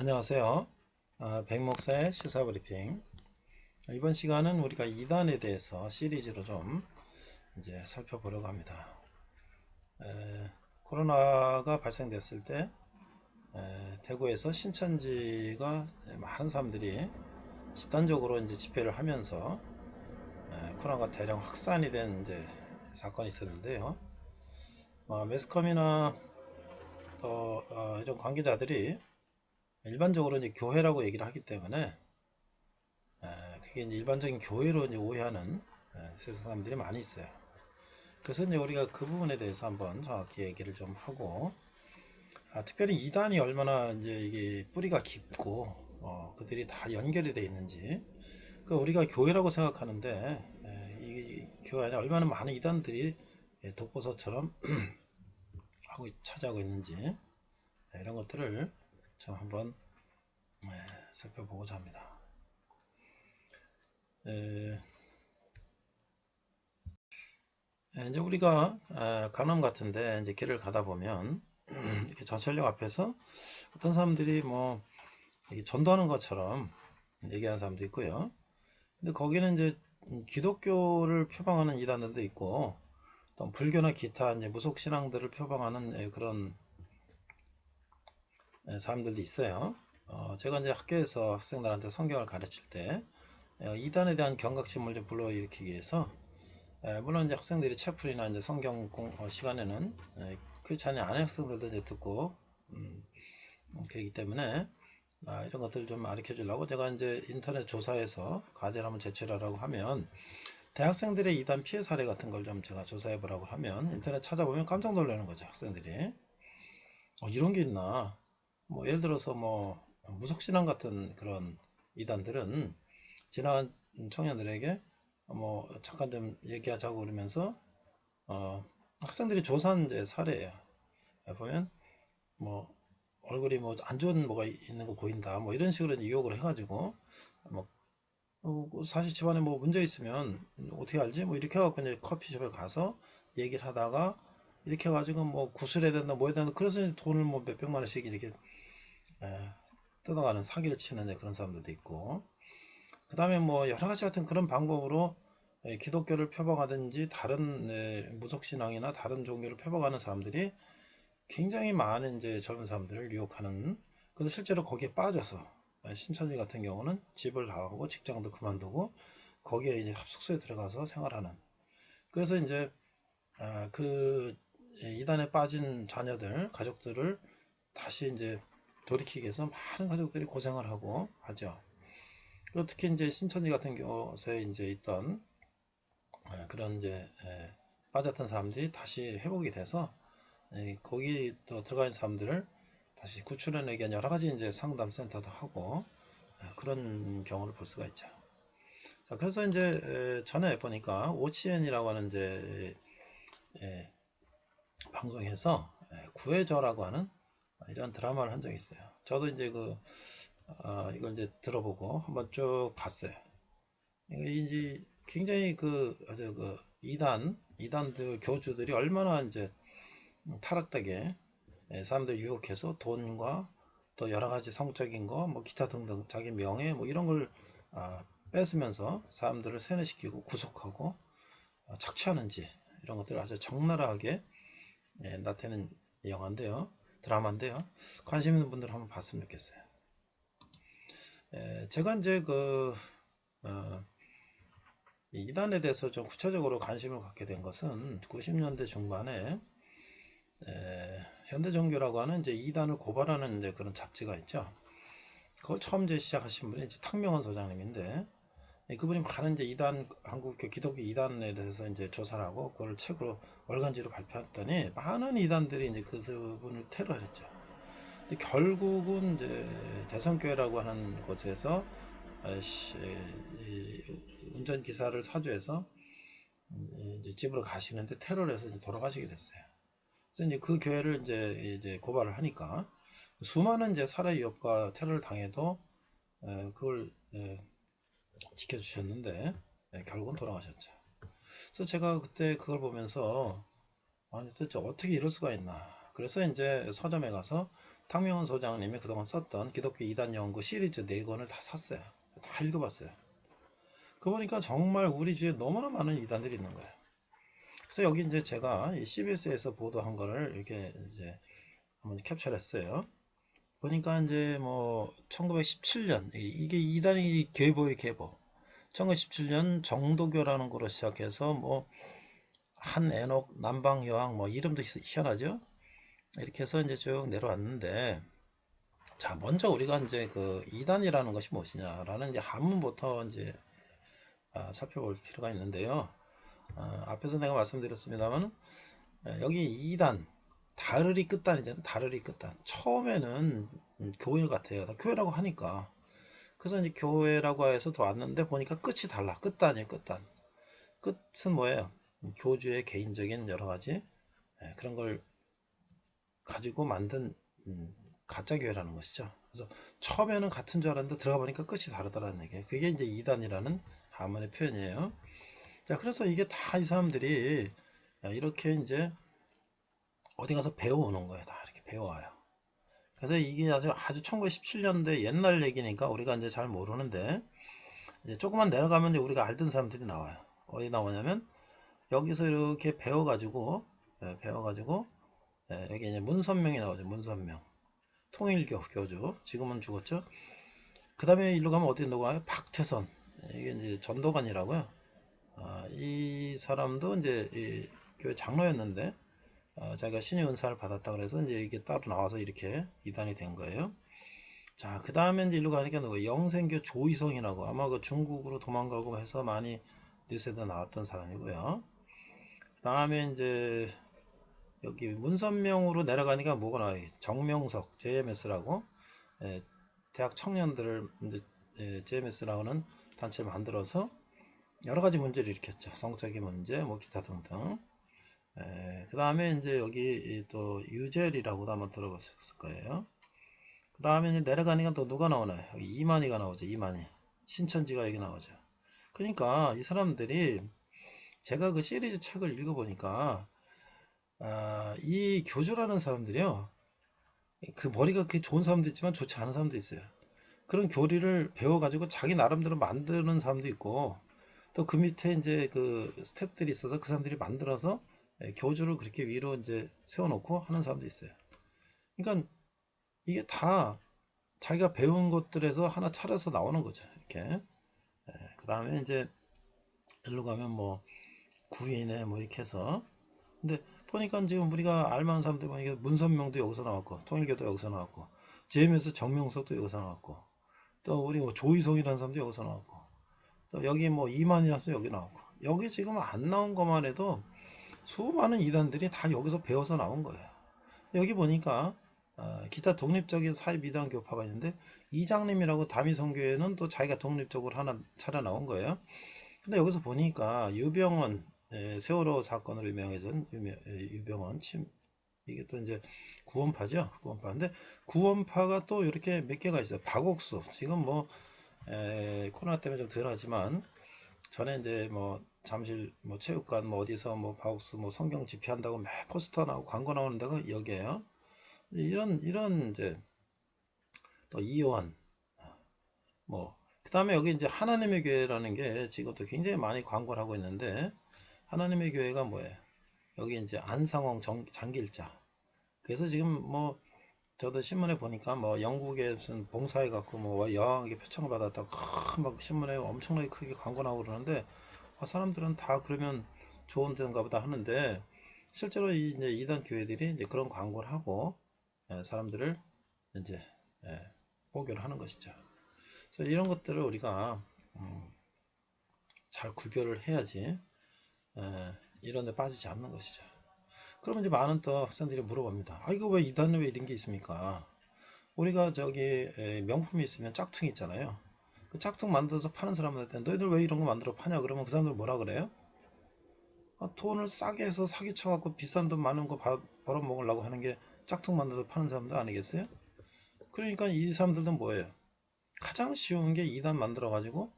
안녕하세요. 아, 백목사의 시사브리핑. 이번 시간은 우리가 이단에 대해서 시리즈로 좀 이제 살펴보려고 합니다. 에, 코로나가 발생됐을 때 에, 대구에서 신천지가 많은 사람들이 집단적으로 이제 집회를 하면서 에, 코로나가 대량 확산이 된 이제 사건이 있었는데요. 어, 매스컴이나 또 어, 이런 관계자들이 일반적으로 이제 교회라고 얘기를 하기 때문에 에, 그게 이제 일반적인 교회로 이제 오해하는 에, 세상 사람들이 많이 있어요. 그래서 이제 우리가 그 부분에 대해서 한번 정확히 얘기를 좀 하고 아, 특별히 이단이 얼마나 이제 이게 뿌리가 깊고 어, 그들이 다 연결이 돼 있는지 그 우리가 교회라고 생각하는데 에, 이 교회 안에 얼마나 많은 이단들이 예, 독보서처럼 하고 차지하고 있는지 예, 이런 것들을 좀 한번 예, 살펴보고자 합니다. 에, 예, 이제 우리가 에, 강남 같은데 이제 길을 가다 보면 이렇게 전철역 앞에서 어떤 사람들이 뭐 전도하는 것처럼 얘기하는 사람도 있고요. 근데 거기는 이제 기독교를 표방하는 이단들도 있고 또 불교나 기타 이제 무속 신앙들을 표방하는 예, 그런 예, 사람들도 있어요. 어, 제가 이제 학교에서 학생들한테 성경을 가르칠 때 어, 이단에 대한 경각심을 좀 불러일으키기 위해서 예, 물론 이제 학생들이 채플이나 이제 성경 공, 어, 시간에는 예, 크리스찬이 학생들도 이제 듣고 음, 음, 그렇기 때문에 아, 이런 것들 좀 가르쳐 주려고 제가 이제 인터넷 조사해서 과제를 한번 제출하라고 하면 대학생들의 이단 피해 사례 같은 걸 좀 제가 조사해 보라고 하면 인터넷 찾아보면 깜짝 놀라는 거죠 학생들이 어, 이런 게 있나 뭐 예를 들어서 뭐 무속신앙 같은 그런 이단들은 지나간 청년들에게 뭐 잠깐 좀 얘기하자고 그러면서 어 학생들이 조사한 이제 사례예요. 보면 뭐 얼굴이 뭐 안 좋은 뭐가 있는 거 보인다 뭐 이런 식으로 유혹을 해가지고 뭐 어, 사실 집안에 뭐 문제 있으면 어떻게 알지? 뭐 이렇게 해갖고 이제 커피숍에 가서 얘기를 하다가 이렇게 해가지고 뭐 구슬해야 된다 뭐 해야 된다 그래서 돈을 뭐 몇백만 원씩 이렇게 에, 뜯어가는 사기를 치는 그런 사람들도 있고. 그 다음에 뭐 여러 가지 같은 그런 방법으로 에, 기독교를 표방하든지 다른 에, 무속신앙이나 다른 종교를 표방하는 사람들이 굉장히 많은 이제 젊은 사람들을 유혹하는 근데 실제로 거기에 빠져서 에, 신천지 같은 경우는 집을 나가고 직장도 그만두고 거기에 이제 합숙소에 들어가서 생활하는. 그래서 이제 아, 그 에, 이단에 빠진 자녀들 가족들을 다시 이제 돌이키기 위해서 많은 가족들이 고생을 하고 하죠. 특히 이제 신천지 같은 경우에 이제 있던 에, 그런 이제 에, 빠졌던 사람들이 다시 회복이 돼서 에, 거기 또 들어가 있는 사람들을 다시 구출해내기 위한 여러 가지 이제 상담 센터도 하고 에, 그런 경우를 볼 수가 있죠. 자, 그래서 이제 에, 전에 보니까 OCN이라고 하는 이제 에, 방송에서 에, 구해줘라고 하는 이런 드라마를 한 적이 있어요. 저도 이제 그 어, 이걸 이제 들어보고 한번 쭉 봤어요. 이게 이제 굉장히 그 아주 그 이단 이단들 교주들이 얼마나 이제 타락되게 예, 사람들 유혹해서 돈과 또 여러 가지 성적인 거 뭐 기타 등등 자기 명예 뭐 이런 걸 아, 뺏으면서 사람들을 세뇌시키고 구속하고 어, 착취하는지 이런 것들을 아주 적나라하게 예, 나타내는 영화인데요. 드라마인데요. 관심 있는 분들 한번 봤으면 좋겠어요. 에, 제가 이제 그 어, 이 이단에 대해서 좀 구체적으로 관심을 갖게 된 것은 90년대 중반에 에, 현대종교라고 하는 이제 이단을 고발하는 이제 그런 잡지가 있죠. 그걸 처음 이제 시작하신 분이 이제 탁명원 소장님인데 예, 그분이 많은 이제 이단 한국 기독교 이단에 대해서 이제 조사를 하고 그걸 책으로 월간지로 발표했더니 많은 이단들이 이제 그분을 테러했죠. 근데 결국은 이제 대성교회라고 하는 곳에서 이 운전 기사를 사주해서 집으로 가시는데 테러를 해서 돌아가시게 됐어요. 그래서 이제 그 교회를 이제 이제 고발을 하니까 수많은 이제 살해 위협과 테러를 당해도 에, 그걸 에, 지켜주셨는데 예, 결국은 돌아가셨죠. 그래서 제가 그때 그걸 보면서 아니 도대체 어떻게 이럴 수가 있나. 그래서 이제 서점에 가서 탕명원 소장님이 그동안 썼던 기독교 이단 연구 시리즈 네 권을 다 샀어요. 다 읽어봤어요. 그 보니까 정말 우리 주위에 너무나 많은 이단들이 있는 거예요. 그래서 여기 이제 제가 이 CBS에서 보도한 거를 이렇게 이제 한번 캡처했어요. 보니까 이제 뭐 1917년 이게 이단이 계보의 계보. 1917년 정도교라는 거로 시작해서 뭐 한애녹, 남방여왕 뭐 이름도 희- 희한하죠. 이렇게 해서 이제 쭉 내려왔는데 자 먼저 우리가 이제 그 이단이라는 것이 무엇이냐라는 이제 한문부터 이제 아, 살펴볼 필요가 있는데요. 아, 앞에서 내가 말씀드렸습니다만 여기 이단 다르리 끝단이잖아요. 다르리 끝단. 처음에는 음, 교회 같아요. 다 교회라고 하니까. 그래서 이제 교회라고 해서 더 왔는데 보니까 끝이 달라. 끝단이에요. 끝단. 끝은 뭐예요? 교주의 개인적인 여러 가지 예, 그런 걸 가지고 만든 음, 가짜 교회라는 것이죠. 그래서 처음에는 같은 줄 알았는데 들어가 보니까 끝이 다르다라는 얘기예요. 그게 이제 이단이라는 한문의 표현이에요. 자, 그래서 이게 다 이 사람들이 이렇게 이제 어디 가서 배워오는 거예요. 다 이렇게 배워와요. 그래서 이게 아주 아주 1917년대 옛날 얘기니까 우리가 이제 잘 모르는데 이제 조금만 내려가면 이제 우리가 알던 사람들이 나와요. 어디 나오냐면 여기서 이렇게 배워가지고 예, 배워가지고 예, 여기 이제 문선명이 나오죠. 문선명 통일교 교주 지금은 죽었죠. 그 다음에 일로 가면 어디 나와요? 박태선 이게 이제 전도관이라고요. 아, 이 사람도 이제 이 교회 장로였는데 어, 자기가 신의 은사를 받았다 그래서 이제 이게 따로 나와서 이렇게 이단이 된 거예요. 자, 그 다음에 이제 일로 가니까 누구 영생교 조이성이라고 아마 그 중국으로 도망가고 해서 많이 뉴스에도 나왔던 사람이고요. 그 다음에 이제 여기 문선명으로 내려가니까 뭐가 나와요? 정명석 JMS라고 예, 대학 청년들을 예, JMS라고는 단체를 만들어서 여러 가지 문제를 일으켰죠. 성적인 문제, 뭐 기타 등등. 그 다음에 이제 여기 이또 유젤이라고도 한번 들어봤을 거예요. 그 다음에 이제 내려가니까 또 누가 나오나요? 여기 이만희가 나오죠. 이만희. 신천지가 여기 나오죠. 그러니까 이 사람들이 제가 그 시리즈 책을 읽어보니까 아, 이 교주라는 사람들이요. 그 머리가 그렇게 좋은 사람도 있지만 좋지 않은 사람도 있어요. 그런 교리를 배워가지고 자기 나름대로 만드는 사람도 있고 또 그 밑에 이제 그 스탭들이 있어서 그 사람들이 만들어서 예, 교주를 그렇게 위로 이제 세워놓고 하는 사람도 있어요. 그러니까 이게 다 자기가 배운 것들에서 하나 차려서 나오는 거죠. 이렇게. 그 다음에 이제 일로 가면 뭐 구인에 뭐 이렇게 해서 근데 보니까 지금 우리가 알만한 사람들 보니까 문선명도 여기서 나왔고 통일교도 여기서 나왔고 제임에서 정명석도 여기서 나왔고 또 우리 뭐 조희성이라는 사람도 여기서 나왔고 또 여기 뭐 이만이라서 여기 나오고 여기 지금 안 나온 것만 해도 수많은 이단들이 다 여기서 배워서 나온 거예요. 여기 보니까 어, 기타 독립적인 사입 이단 교파가 있는데 이장님이라고 다미성교회는 또 자기가 독립적으로 하나 차려 나온 거예요. 근데 여기서 보니까 유병원 에, 세월호 사건으로 유명해진 유명, 에, 유병원 침 이게 또 이제 구원파죠 구원파인데 구원파가 또 이렇게 몇 개가 있어요 박옥수 지금 뭐 에, 코로나 때문에 좀 덜하지만 전에 이제 뭐 잠실 뭐 체육관 뭐 어디서 뭐 박옥수 뭐 성경 집회한다고 매 포스터 나오고 광고 나오는 데가 여기에요 이런 이런 이제 또 이요한 뭐 그다음에 여기 이제 하나님의 교회라는 게 지금 또 굉장히 많이 광고를 하고 있는데 하나님의 교회가 뭐예요? 여기 이제 안상홍 정, 장길자. 그래서 지금 뭐 저도 신문에 보니까 뭐 영국에 무슨 봉사해 갖고 뭐 여왕에게 표창을 받았다 큰막 신문에 엄청나게 크게 광고 나오고 그러는데 아, 사람들은 다 그러면 좋은 데인가 보다 하는데 실제로 이 이제 이단 교회들이 이제 그런 광고를 하고 예, 사람들을 이제 예, 포교를 하는 것이죠. 그래서 이런 것들을 우리가 음, 잘 구별을 해야지 에, 이런 데 빠지지 않는 것이죠. 그러면 이제 많은 또 학생들이 물어봅니다. 아, 이거 왜 이단에 왜 이런 게 있습니까? 우리가 저기 에, 명품이 있으면 짝퉁이 있잖아요. 그 짝퉁 만들어서 파는 사람한테 너희들 왜 이런 거 만들어 파냐? 그러면 그 사람들 뭐라 그래요? 아, 돈을 싸게 해서 사기 쳐 갖고 비싼 돈 많은 거 바- 벌어 먹으려고 하는 게 짝퉁 만들어서 파는 사람들 아니겠어요? 그러니까 이 사람들도 뭐예요? 가장 쉬운 게 이단 만들어 가지고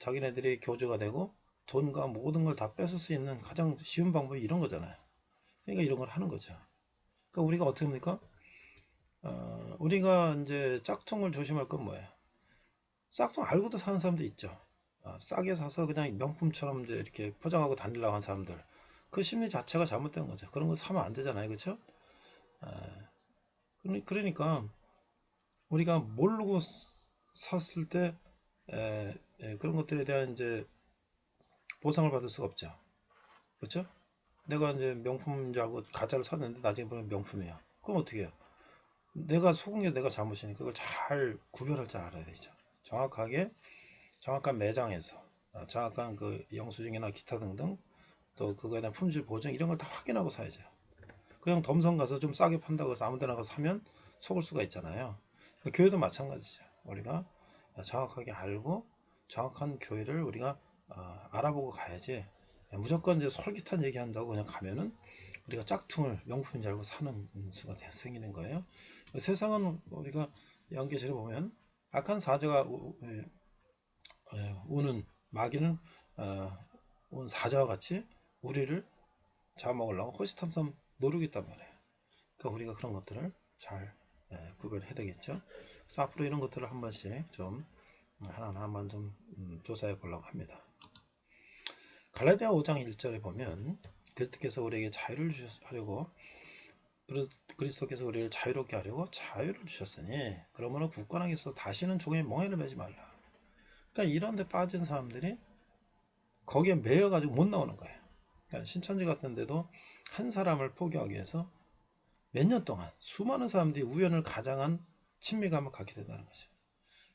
자기네들이 교주가 되고 돈과 모든 걸 다 뺏을 수 있는 가장 쉬운 방법이 이런 거잖아요. 그러니까 이런 걸 하는 거죠. 그러니까 우리가 어떻게 합니까? 어, 우리가 이제 짝퉁을 조심할 건 뭐예요? 짝퉁 알고도 사는 사람도 있죠. 아, 싸게 사서 그냥 명품처럼 이제 이렇게 포장하고 다니려고 하는 사람들. 그 심리 자체가 잘못된 거죠. 그런 거 사면 안 되잖아요. 그렇죠? 그러니까 우리가 모르고 샀을 때 에, 에, 그런 것들에 대한 이제 보상을 받을 수가 없죠. 그렇죠? 내가 이제 명품인 줄 알고 가짜를 샀는데 나중에 보면 명품이야. 그럼 어떻게 해요? 내가 속은 게 내가 잘못이니까 그걸 잘 구별할 줄 알아야 되죠. 정확하게 정확한 매장에서 어, 정확한 그 영수증이나 기타 등등 또 그거에 대한 품질 보증 이런 걸 다 확인하고 사야죠. 그냥 덤성 가서 좀 싸게 판다고 해서 아무 데나 가서 사면 속을 수가 있잖아요. 교회도 마찬가지죠. 우리가 정확하게 알고 정확한 교회를 우리가 어, 알아보고 가야지 무조건 이제 솔깃한 얘기한다고 그냥 가면은 우리가 짝퉁을 명품인 줄 알고 사는 수가 돼- 생기는 거예요. 세상은 우리가 연계실에 보면 악한 사자가 우- 에, 에, 우는 마귀는 어, 온 사자와 같이 우리를 잡아먹으려고 호시탐탐 있단 말이에요. 그러니까 우리가 그런 것들을 잘 에, 구별해야 되겠죠. 그래서 앞으로 이런 것들을 한 번씩 좀 하나하나 한번 좀 음, 조사해 보려고 합니다. 갈라디아 5장 1절에 보면 그리스도께서 우리에게 자유를 주시려고 그리- 그리스도께서 우리를 자유롭게 하려고 자유를 주셨으니 그러므로 굳건하게서 다시는 종의 멍에를 매지 말라. 그러니까 이런 데 빠진 사람들이 거기에 매여 가지고 못 나오는 거예요. 그러니까 신천지 같은 데도 한 사람을 포기하기 위해서 몇 년 동안 수많은 사람들이 우연을 가장한 친밀감을 갖게 된다는 거죠.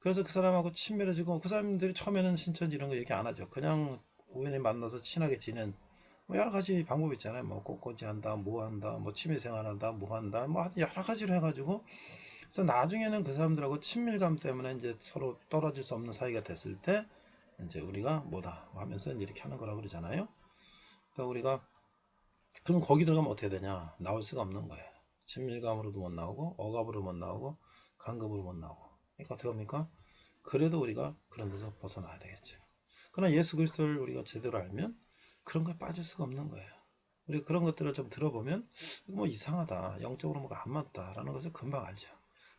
그래서 그 사람하고 친밀해지고 그 사람들이 처음에는 신천지 이런 거 얘기 안 하죠. 그냥 우연히 만나서 친하게 지낸 뭐 여러 가지 방법이 있잖아요. 뭐 꽃꽂이 한다, 뭐 한다, 뭐 취미생활 한다, 뭐 한다, 뭐 여러 가지로 해가지고 그래서 나중에는 그 사람들하고 친밀감 때문에 이제 서로 떨어질 수 없는 사이가 됐을 때 이제 우리가 뭐다 하면서 이제 이렇게 하는 거라고 그러잖아요. 그러니까 우리가 그럼 거기 들어가면 어떻게 되냐? 나올 수가 없는 거예요. 친밀감으로도 못 나오고 억압으로 못 나오고 간급으로 못 나오고. 그러니까 어떻게 합니까? 그래도 우리가 그런 데서 벗어나야 되겠죠. 그러나 예수 그리스도를 우리가 제대로 알면 그런 거에 빠질 수가 없는 거예요. 우리 그런 것들을 좀 들어보면 뭐 이상하다, 영적으로 뭐가 안 맞다라는 것을 금방 알죠.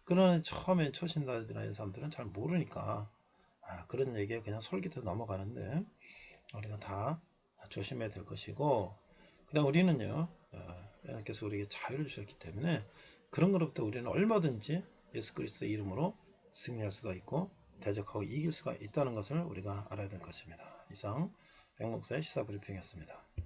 그러나 처음에 초신자들이나 이런 사람들은 잘 모르니까 아, 그런 얘기에 그냥 솔깃해 넘어가는데 우리가 다 조심해야 될 것이고 그다음 우리는요 어, 하나님께서 우리에게 자유를 주셨기 때문에 그런 것로부터 우리는 얼마든지 예수 그리스도의 이름으로 승리할 수가 있고 대적하고 이길 수가 있다는 것을 우리가 알아야 될 것입니다. 이상 백록사의 시사 브리핑이었습니다.